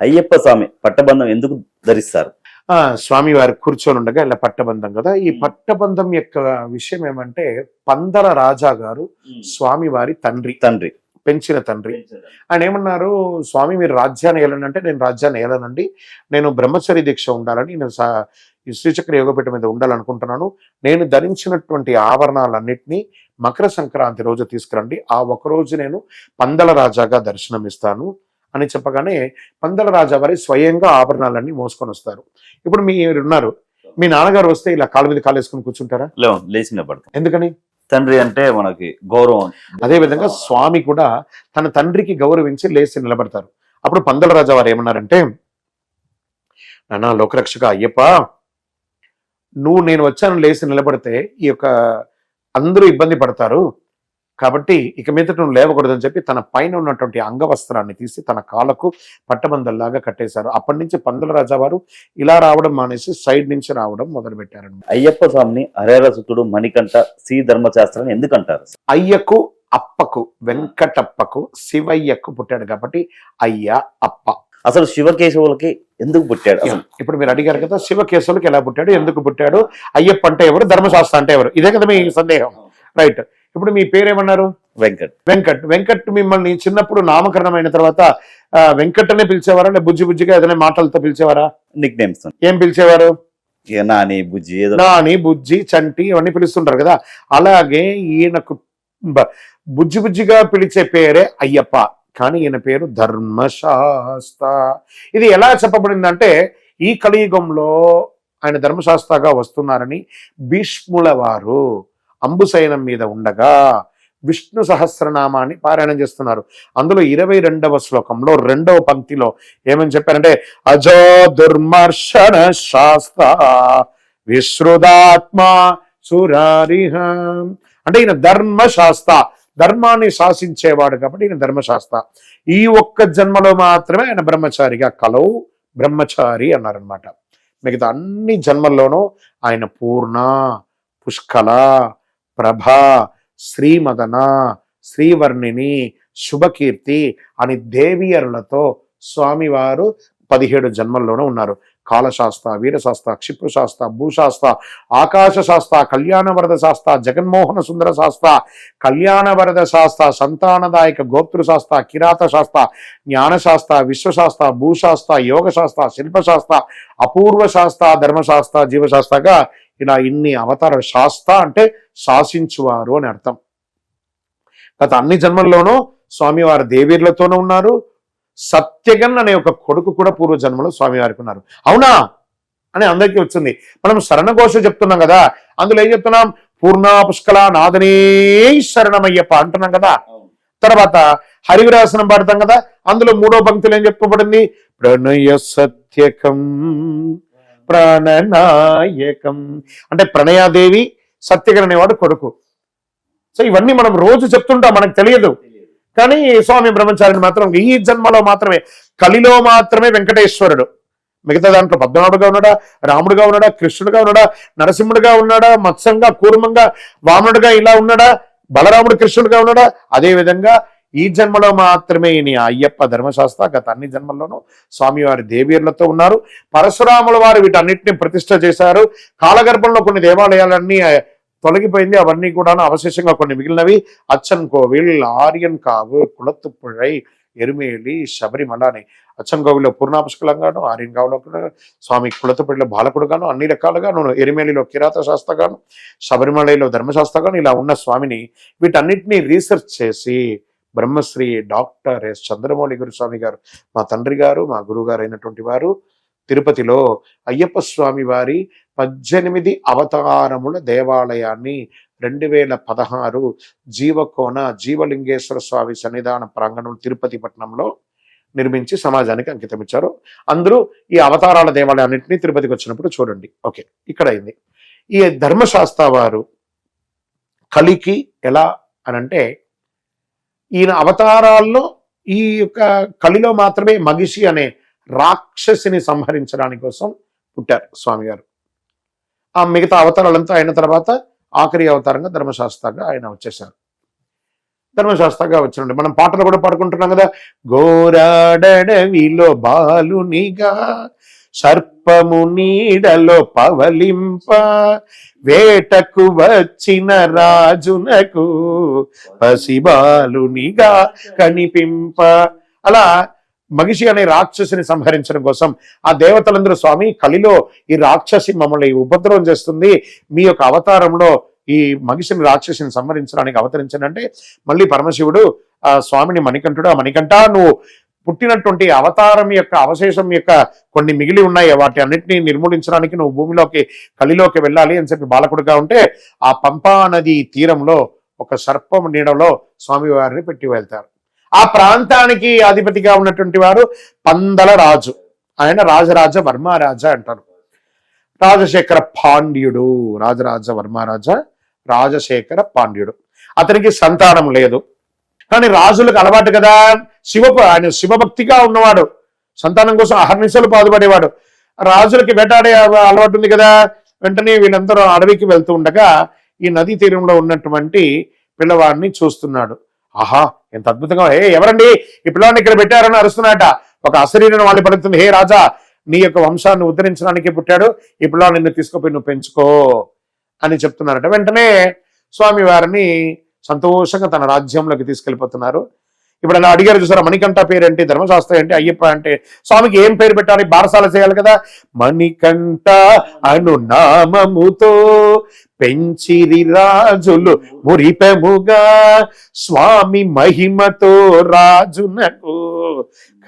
అయ్యప్ప స్వామి పట్టబంధం ఎందుకు ధరిస్తారు? ఆ స్వామి వారు కూర్చొని ఉండగా ఇలా పట్టబంధం కదా. ఈ. పట్టబంధం యొక్క విషయం ఏమంటే పందల రాజా గారు స్వామి వారి తండ్రి. తండ్రి. పెంచిన తండ్రి. ఆయన ఏమన్నారు స్వామి మీరు రాజ్యాన్ని ఏలనంటే నేను రాజ్యాన్ని ఏలనండి. నేను బ్రహ్మచర్య దీక్ష ఉండాలని నేను ఈ శ్రీచక్ర యోగపీఠం మీద ఉండాలనుకుంటున్నాను. నేను ధరించినటువంటి ఆభరణాలన్నింటినీ మకర సంక్రాంతి రోజు తీసుకురండి. ఆ ఒక రోజు నేను పందల రాజాగా దర్శనమిస్తాను. అని చెప్పగానే పందల రాజా వారి స్వయంగా ఆభరణాలన్నీ మోసుకొని వస్తారు. ఇప్పుడు మీరు ఉన్నారు. మీ నాన్నగారు వస్తే ఇలా కాలు మీద కాలు వేసుకొని కూర్చుంటారా? లేవు లేచి నిలబడతాం. ఎందుకని? తండ్రి అంటే మనకి గౌరవం. అదే విధంగా స్వామి కూడా తన తండ్రికి గౌరవించి లేచి నిలబడతారు. అప్పుడు పందల రాజా వారు ఏమన్నారంటే నాన్న లోకరక్షక అయ్యప్ప నువ్వు నేను వచ్చాను లేచి నిలబడితే ఈ యొక్క అందరూ ఇబ్బంది పడతారు. కాబట్టి ఇక మీద నువ్వు లేవకూడదని చెప్పి తన పైన ఉన్నటువంటి అంగవస్త్రాన్ని తీసి తన కాళ్ళకు పట్టబందల్లాగా కట్టేశారు. అప్పటి నుంచి పందల రాజా వారు ఇలా రావడం మానేసి సైడ్ నుంచి రావడం మొదలు పెట్టారండి అయ్యప్ప స్వామిని హరేరసుతుడు మణికంఠ శ్రీ ధర్మశాస్త్రాన్ని ఎందుకు అంటారు అయ్యకు అప్పకు వెంకటప్పకు శివయ్యకు పుట్టాడు కాబట్టి అయ్య అప్ప. అసలు శివకేశవులకి ఎందుకు పుట్టాడు ఇప్పుడు మీరు అడిగారు కదా శివకేశవులకు ఎలా పుట్టాడు ఎందుకు పుట్టాడు? అయ్యప్ప అంటే ఎవరు? ధర్మశాస్త్ర అంటే ఎవరు? ఇదే కదా మీ సందేహం. రైట్. ఇప్పుడు మీ పేరేమన్నారు? వెంకట్. వెంకట్. వెంకట్ మిమ్మల్ని చిన్నప్పుడు నామకరణం అయిన తర్వాత వెంకట్ అనే పిలిచేవారా? లేదా బుజ్జి బుజ్జిగా ఏదైనా మాటలతో పిలిచేవారా? నిక్ నేమ్స్ ఏం పిలిచేవారు? నాని బుజ్జి నాని బుజ్జి చంటి ఇవన్నీ పిలుస్తుంటారు కదా. అలాగే ఈయనకు బుజ్జి బుజ్జిగా పిలిచే పేరే అయ్యప్ప. కానీ ఈయన పేరు ధర్మశాస్త్ర. ఇది ఎలా చెప్పబడిందంటే ఈ కలియుగంలో ఆయన ధర్మశాస్త్రగా వస్తున్నారని భీష్ముల వారు అంబుశయనం మీద ఉండగా విష్ణు సహస్రనామాన్ని పారాయణం చేస్తున్నారు. అందులో ఇరవై రెండవ శ్లోకంలో రెండవ పంక్తిలో ఏమని చెప్పారంటే అజో దుర్మర్షణ శాస్త్ర విశ్రుదాత్మ సురారిహ. అంటే ఈయన ధర్మశాస్త్ర ధర్మాన్ని శాసించేవాడు కాబట్టి ఈయన ధర్మశాస్త్ర ఈ ఒక్క జన్మలో మాత్రమే ఆయన బ్రహ్మచారిగా కలవు బ్రహ్మచారి అన్నారనమాట మిగతా అన్ని జన్మల్లోనూ ఆయన పూర్ణ పుష్కల ప్రభా శ్రీమదన శ్రీవర్ణిని శుభకీర్తి అని దేవియరులతో స్వామివారు పదిహేడు జన్మల్లోనూ ఉన్నారు. కాలశాస్త్ర వీరశాస్త్ర క్షిప్రశాస్త్ర భూశాస్త్ర ఆకాశ శాస్త్ర కళ్యాణవరద శాస్త్ర జగన్మోహన సుందర శాస్త్ర కళ్యాణవరద శాస్త్ర సంతానదాయక గోత్రు శాస్త్ర కిరాత శాస్త్ర జ్ఞానశాస్త్ర విశ్వశాస్త్ర భూశాస్త్ర యోగశాస్త్ర శిల్పశాస్త్ర అపూర్వ శాస్త్ర ధర్మశాస్త్ర జీవశాస్త్రగా ఇలా ఇన్ని అవతార శాస్త్ర అంటే శాసించువారు అని అర్థం. గత అన్ని జన్మల్లోనూ స్వామివారు దేవీర్లతోనూ ఉన్నారు. సత్యగన్ అనే ఒక కొడుకు కూడా పూర్వ జన్మలో స్వామివారికి ఉన్నారు. అవునా? అని అందరికీ వచ్చింది. మనం శరణఘోష చెప్తున్నాం కదా. అందులో ఏం చెప్తున్నాం? పూర్ణ పుష్కల నాదనే శరణమయ్యప్ప అంటున్నాం కదా. తర్వాత హరివిరాసనం పాడతాం కదా. అందులో మూడో పంక్తులు ఏం చెప్పబడింది? ప్రణయ సత్యకం ప్రాణనాయకం. అంటే ప్రణయాదేవి సత్యగర్ అనేవాడు కొడుకు. సో ఇవన్నీ మనం రోజు చెప్తుంటాం మనకు తెలియదు. కానీ స్వామి బ్రహ్మచారిని మాత్రం ఈ జన్మలో మాత్రమే కలిలో మాత్రమే వెంకటేశ్వరుడు. మిగతా దాంట్లో పద్మనాభుడుగా ఉన్నాడా రాముడుగా ఉన్నాడా కృష్ణుడుగా ఉన్నాడా నరసింహుడుగా ఉన్నాడా మత్స్యంగా కూర్మంగా వామనుడుగా ఇలా ఉన్నాడా బలరాముడు కృష్ణుడుగా ఉన్నాడా అదే విధంగా ఈ జన్మలో మాత్రమే ఈయన అయ్యప్ప ధర్మశాస్త్ర గత అన్ని జన్మల్లోనూ స్వామివారి దేవీర్లతో ఉన్నారు. పరశురాముల వారు వీటన్నిటిని ప్రతిష్ట చేశారు. కాలగర్భంలో కొన్ని దేవాలయాలన్నీ తొలగిపోయింది. అవన్నీ కూడా అవశేషంగా కొన్ని మిగిలినవి. అచ్చన్ కోవిల్ ఆర్యన్ కావు కులత్తుపుഴై ఎరుమేలి శబరిమల అని అచ్చన్ కోవిల్లో పూర్ణాపుష్కలంగాను ఆర్యన్ కావులో స్వామి కులతుపల్లిలో బాలకుడుగాను అన్ని రకాలుగాను ఎరిమేలిలో కిరాత శాస్త్రగాను శబరిమలలో ధర్మశాస్త్రగాను ఇలా ఉన్న స్వామిని వీటన్నిటిని రీసెర్చ్ చేసి బ్రహ్మశ్రీ డాక్టర్ ఎస్ చంద్రమౌళి గురుస్వామి గారు మా తండ్రి గారు మా గురువుగారు అయినటువంటి వారు తిరుపతిలో అయ్యప్ప స్వామి వారి పద్దెనిమిది అవతారముల దేవాలయాన్ని రెండు వేల పదహారు జీవకోన జీవలింగేశ్వర స్వామి సన్నిధాన ప్రాంగణం తిరుపతి పట్టణంలో నిర్మించి సమాజానికి అంకితం ఇచ్చారు. అందరూ ఈ అవతారాల దేవాలయాన్నింటినీ తిరుపతికి వచ్చినప్పుడు చూడండి. ఓకే ఇక్కడ అయింది. ఈ ధర్మశాస్త్ర వారు కలికి ఎలా అనంటే ఈయన అవతారాల్లో ఈ యొక్క కలిలో మాత్రమే మగిషి అనే రాక్షసిని సంహరించడానికి కోసం పుట్టారు స్వామిగారు. ఆ మిగతా అవతారాలంతా అయిన తర్వాత ఆఖరి అవతారంగా ధర్మశాస్త్రంగా ఆయన వచ్చేశారు. ధర్మశాస్త్రగా వచ్చినండి. మనం పాటలు కూడా పాడుకుంటున్నాం కదా. గోరాడవిలో బాలునిగా సర్పము నీడలో పవలింప వేటకు వచ్చిన రాజునకు పసిబాలునిగా కనిపింప. అలా మగిషి అనే రాక్షసిని సంహరించడం కోసం ఆ దేవతలందరూ స్వామి కలిలో ఈ రాక్షసి మమ్మల్ని ఉపద్రవం చేస్తుంది. మీ యొక్క అవతారంలో ఈ మగిషిని రాక్షసిని సంహరించడానికి అవతరించానంటే మళ్ళీ పరమశివుడు ఆ స్వామిని మణికంఠుడు ఆ మణికంఠ నువ్వు పుట్టినటువంటి అవతారం యొక్క అవశేషం యొక్క కొన్ని మిగిలి ఉన్నాయి. వాటి అన్నింటినీ నిర్మూలించడానికి నువ్వు భూమిలోకి కలిలోకి వెళ్ళాలి అని చెప్పి బాలకుడుగా ఉంటే ఆ పంపా నది తీరంలో ఒక సర్పం నీడలో స్వామివారిని పెట్టి వెళ్తారు. ఆ ప్రాంతానికి అధిపతిగా ఉన్నటువంటి వారు పందల రాజు. ఆయన రాజరాజ వర్మరాజ అంటారు. రాజశేఖర పాండ్యుడు రాజరాజ వర్మరాజ రాజశేఖర పాండ్యుడు. అతనికి సంతానం లేదు. కానీ రాజులకు అలవాటు కదా. శివ ఆయన శివభక్తిగా ఉన్నవాడు. సంతానం కోసం అహర్నిశలు పాదుపడేవాడు రాజులకి వేటాడే అలవాటు ఉంది కదా. వెంటనే వీళ్ళందరూ అడవికి వెళ్తూ ఉండగా ఈ నదీ తీరంలో ఉన్నటువంటి పిల్లవాడిని చూస్తున్నాడు. ఆహా ఎంత అద్భుతంగా హే ఎవరండి? ఈ పిల్లవాడిని ఇక్కడ పెట్టారని అరుస్తున్నాట ఒక అశరీరం వాళ్ళు పలుకుతుంది. హే రాజా నీ యొక్క వంశాన్ని ఉద్ధరించడానికి పుట్టాడు. ఈ పిల్లవాడిని నిన్ను తీసుకుపోయి నువ్వు పెంచుకో అని చెప్తున్నారట. వెంటనే స్వామి వారిని సంతోషంగా తన రాజ్యంలోకి తీసుకెళ్ళిపోతున్నారు. ఇప్పుడు అలా అడిగారు చూసారా మణికంఠ పేరేంటి ధర్మశాస్త్రం ఏంటి అయ్యప్ప అంటే స్వామికి ఏం పేరు పెట్టాలి బారసాల చేయాలి కదా? మణికంఠ అను నామముతో పెంచిరి రాజులు మురిపెముగా స్వామి మహిమతో రాజునకు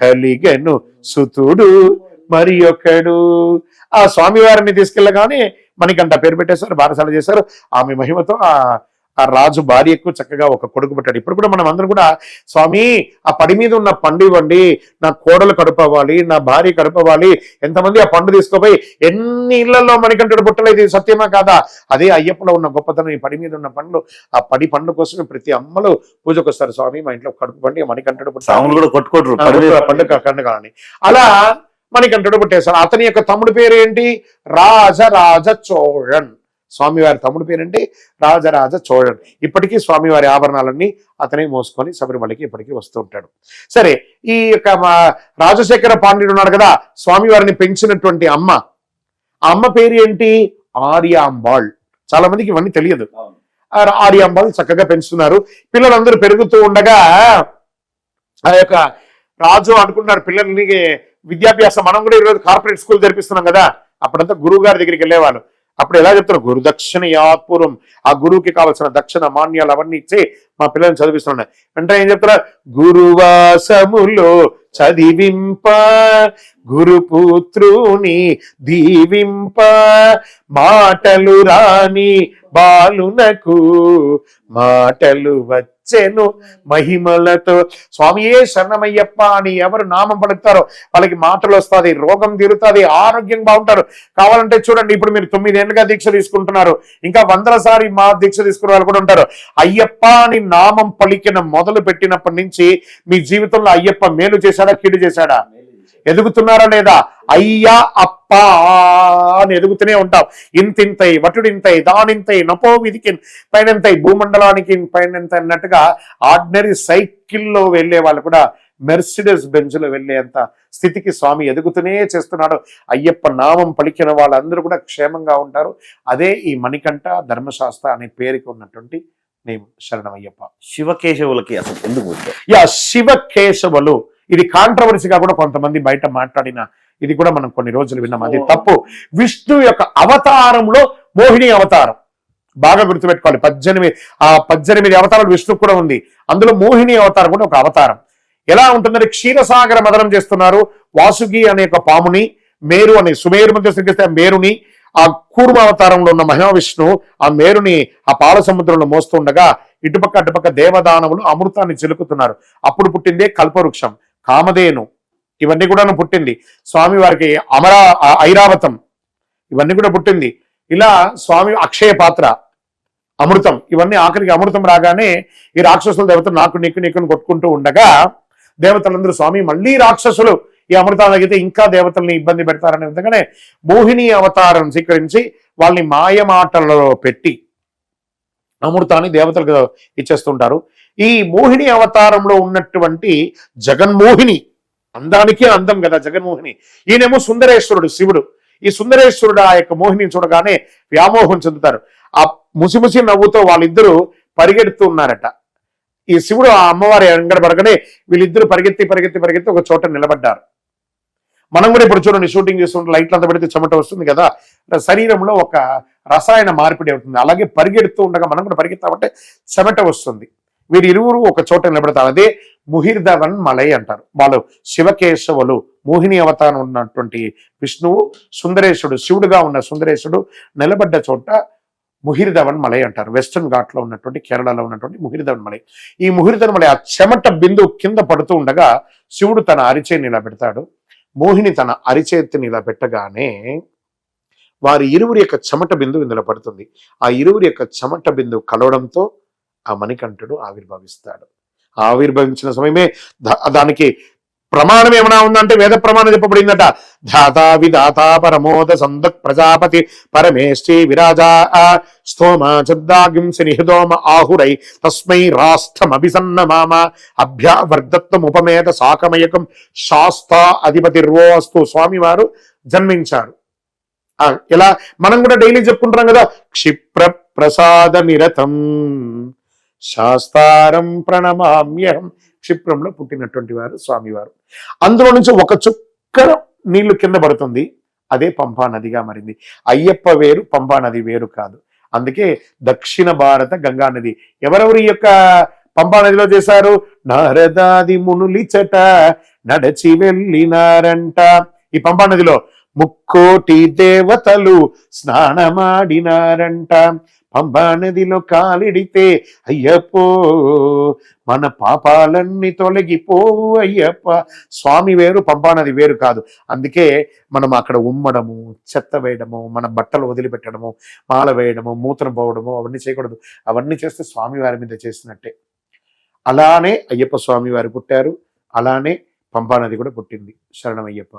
కలిగను సుతుడు మరి ఒకడు. ఆ స్వామివారిని తీసుకెళ్ళగానే మణికంఠ పేరు పెట్టేశారు బారసాల చేశారు. ఆమె మహిమతో ఆ ఆ రాజు భార్యకు చక్కగా ఒక కొడుకు పెట్టాడు. ఇప్పుడు కూడా మనం అందరం కూడా స్వామి ఆ పడి మీద ఉన్న పండు ఇవ్వండి నా కోడలు కడుపు అవ్వాలి నా భార్య కడుపు అవ్వాలి ఎంతమంది ఆ పండు తీసుకోపోయి ఎన్ని ఇళ్ళలో మణికంఠుడు పుట్టలేదు ఇది సత్యమా కాదా? అదే అయ్యప్పలో ఉన్న గొప్పతనం ఈ పడి మీద ఉన్న పండ్లు ఆ పడి పండు కోసమే ప్రతి అమ్మలు పూజకు వస్తారు. స్వామి మా ఇంట్లో కడుపు పండి మణికంఠుడు పుట్టాలి సాములు కూడా కొట్టుకోటరు ఆ, ఆ పండుగ పండుగ అని అలా మణికంఠుడు పుట్టేశారు అతని యొక్క తమ్ముడి పేరు ఏంటి రాజరాజ చోళన్. స్వామివారి తమ్ముడి పేరేంటి రాజరాజ చోళన్. ఇప్పటికీ స్వామివారి ఆభరణాలన్నీ అతనే మోసుకొని శబరిమలకి ఇప్పటికీ వస్తూ ఉంటాడు. సరే ఈ యొక్క మా రాజశేఖర పాండ్యుడు ఉన్నాడు కదా స్వామివారిని పెంచినటువంటి అమ్మ. ఆ అమ్మ పేరు ఏంటి? ఆర్యాంబాళ్ చాలా మందికి ఇవన్నీ తెలియదు. ఆ ఆర్యాంబాళ్ చక్కగా పెంచుతున్నారు. పిల్లలందరూ పెరుగుతూ ఉండగా ఆ యొక్క రాజు అనుకుంటున్నారు పిల్లల్ని విద్యాభ్యాసం మనం కూడా ఈరోజు కార్పొరేట్ స్కూల్ జరిపిస్తున్నాం కదా. అప్పుడంతా గురువు గారి దగ్గరికి వెళ్ళేవాళ్ళు. అప్పుడు ఎలా చెప్తారు? గురు దక్షిణ యాత్పూర్వం ఆ గురువుకి కావాల్సిన దక్షిణ మాన్యాలు అవన్నీ ఇచ్చి మా పిల్లల్ని చదివిస్తున్నాయి అంటే ఏం చెప్తారా? గురువాసములో చదివింప గురుపుత్రుని దీవింప మాటలు రాని బాలునకు మాటలు వచ్చెను మహిమలతో. స్వామియే శరణమయ్యప్ప అని ఎవరు నామం పలుకుతారో వాళ్ళకి మాటలు వస్తుంది రోగం తీరుతుంది ఆరోగ్యం బాగుంటారు. కావాలంటే చూడండి ఇప్పుడు మీరు తొమ్మిదేళ్ళుగా దీక్ష తీసుకుంటున్నారు. ఇంకా వందల సారి మా దీక్ష తీసుకునే వాళ్ళు కూడా ఉంటారు. అయ్యప్ప అని నామం పలికిన మొదలు పెట్టినప్పటి నుంచి మీ జీవితంలో అయ్యప్ప మేలు చేశాడా కీడు చేశాడా? ఎదుగుతున్నారా లేదా? అయ్యా అప్ప అని ఎదుగుతూనే ఉంటాం. ఇంతింతై వటుడింతై దానింతై నపో విధికి పైనంతై భూమండలానికి పైనంత అన్నట్టుగా ఆర్డినరీ సైకిల్లో వెళ్ళే వాళ్ళు కూడా మెర్సిడెస్ బెంజ్లో వెళ్ళేంత స్థితికి స్వామి ఎదుగుతూనే చేస్తున్నాడు. అయ్యప్ప నామం పలికిన వాళ్ళందరూ కూడా క్షేమంగా ఉంటారు. అదే ఈ మణికంఠ ధర్మశాస్త్ర అనే పేరుకి ఉన్నటువంటి నేమ్. శరణమయ్యప్ప. శివకేశవులకి అసలు ఎందుకు యా శివ కేశవులు ఇది కాంట్రవర్సీగా కూడా కొంతమంది బయట మాట్లాడిన ఇది కూడా మనం కొన్ని రోజులు విన్నాం. అది తప్పు. విష్ణు యొక్క అవతారంలో మోహిని అవతారం. బాగా గుర్తుపెట్టుకోవాలి. పద్దెనిమిది ఆ పద్దెనిమిది అవతారాలు విష్ణు కూడా ఉంది. అందులో మోహిని అవతారం కూడా ఒక అవతారం. ఎలా ఉంటుందంటే క్షీరసాగర మదనం చేస్తున్నారు వాసుకి అనే ఒక పాముని మేరు అనే సుమేరు మధ్య శ్రీకరిస్తే ఆ మేరుని ఆ కూర్మ అవతారంలో ఉన్న మహావిష్ణు ఆ మేరుని ఆ పాల సముద్రంలో మోస్తుండగా ఇటుపక్క అటుపక్క దేవదానములు అమృతాన్ని చిలుకుతున్నారు. అప్పుడు పుట్టిందే కల్పవృక్షం. కామధేను ఇవన్నీ కూడా పుట్టింది. స్వామి వారికి అమరా ఐరావతం ఇవన్నీ కూడా పుట్టింది. ఇలా స్వామి అక్షయ పాత్ర అమృతం ఇవన్నీ ఆఖరికి అమృతం రాగానే ఈ రాక్షసుల దేవతలు నాకు నీకు నీకుని కొట్టుకుంటూ ఉండగా దేవతలందరూ స్వామి మళ్ళీ రాక్షసులు ఈ అమృతాన్ని తగ్గితే ఇంకా దేవతల్ని ఇబ్బంది పెడతారనే విధంగానే మోహిని అవతారం స్వీకరించి వాళ్ళని మాయమాటలలో పెట్టి అమృతాన్ని దేవతలకు ఇచ్చేస్తుంటారు. ఈ మోహిని అవతారంలో ఉన్నటువంటి జగన్మోహిని అందానికే అందం కదా జగన్మోహిని. ఈయనేమో సుందరేశ్వరుడు శివుడు. ఈ సుందరేశ్వరుడు ఆ యొక్క మోహిని చూడగానే వ్యామోహం చెందుతారు. ఆ ముసిముసి నవ్వుతో వాళ్ళిద్దరూ పరిగెడుతూ ఉన్నారట. ఈ శివుడు ఆ అమ్మవారి ఎంగడబడగానే వీళ్ళిద్దరూ పరిగెత్తి పరిగెత్తి పరిగెత్తి ఒక చోట నిలబడ్డారు. మనం కూడా ఇప్పుడు చూడండి షూటింగ్ చేస్తుంటే లైట్లు అంతా పెడితే చెమట వస్తుంది కదా. శరీరంలో ఒక రసాయన మార్పిడి అవుతుంది. అలాగే పరిగెడుతూ ఉండగా మనం కూడా పరిగెత్తామంటే చెమట వస్తుంది. వీరి ఇరువురు ఒక చోట నిలబడతారు. అదే ముహిర్ధవన్ మలై అంటారు. వాళ్ళు శివకేశవులు మోహిని అవతారం ఉన్నటువంటి విష్ణువు సుందరేశుడు శివుడుగా ఉన్న సుందరేశుడు నిలబడ్డ చోట ముహిర్ధవన్ మలై అంటారు. వెస్టర్న్ ఘాట్లో ఉన్నటువంటి కేరళలో ఉన్నటువంటి ముహిర్ధవన్ మలై. ఈ ముహిర్ధవన్ మలై ఆ చెమట బిందువు కింద పడుతూ ఉండగా శివుడు తన అరిచేని ఇలా పెడతాడు. మోహిని తన అరిచేతిని ఇలా పెట్టగానే వారి ఇరువురి యొక్క చెమట బిందువు ఇందులో పడుతుంది. ఆ ఇరువురి యొక్క చెమట బిందువు కలవడంతో ఆ మణికంఠుడు ఆవిర్భవిస్తాడు. ఆవిర్భవించిన సమయమే దానికి ప్రమాణం ఏమైనా ఉందంటే వేద ప్రమాణం చెప్పబడిందట. ధాతా విధాత పరమోద సంద ప్రజాపతి పరమేష్ఠి విరాజా స్తోమ చద్దాగింసి నిహిదోమ ఆహురై తస్మై రాష్ట్రమభిసన్న మామ అభ్యావర్ధత్వముపమేత సాకమయకం శాస్తా అధిపతి అస్తు. స్వామివారు జన్మించారు. ఇలా మనం కూడా డైలీ చెప్పుకుంటాం కదా క్షిప్ర ప్రసాద నిరతం శాస్తారం ప్రణమామ్యహం. క్షిప్రంలో పుట్టినటువంటి వారు స్వామివారు. అందులో నుంచి ఒక చుక్క నీళ్ళు కింద పడుతుంది. అదే పంపా నదిగా మారింది. అయ్యప్ప వేరు పంపా నది వేరు కాదు. అందుకే దక్షిణ భారత గంగా నది. ఎవరెవరు ఈ యొక్క పంపా నదిలో చేశారు? నారదాది మునులిచట నడచి వెళ్ళినారంట. ఈ పంపా నదిలో ముక్కోటి దేవతలు స్నానమాడినారంట. పంబా నదిలో కాలిడితే అయ్యప్పో మన పాపాలన్నీ తొలగిపోవు అయ్యప్ప. స్వామి వేరు పంబా నది వేరు కాదు. అందుకే మనం అక్కడ ఉమ్మడము చెత్త వేయడము మన బట్టలు వదిలిపెట్టడము మాల వేయడము మూత్రం పోవడము అవన్నీ చేయకూడదు. అవన్నీ చేస్తే స్వామి వారి మీద చేసినట్టే. అలానే అయ్యప్ప స్వామి వారు పుట్టారు. అలానే పంపానది కూడా పుట్టింది. శరణం అయ్యప్ప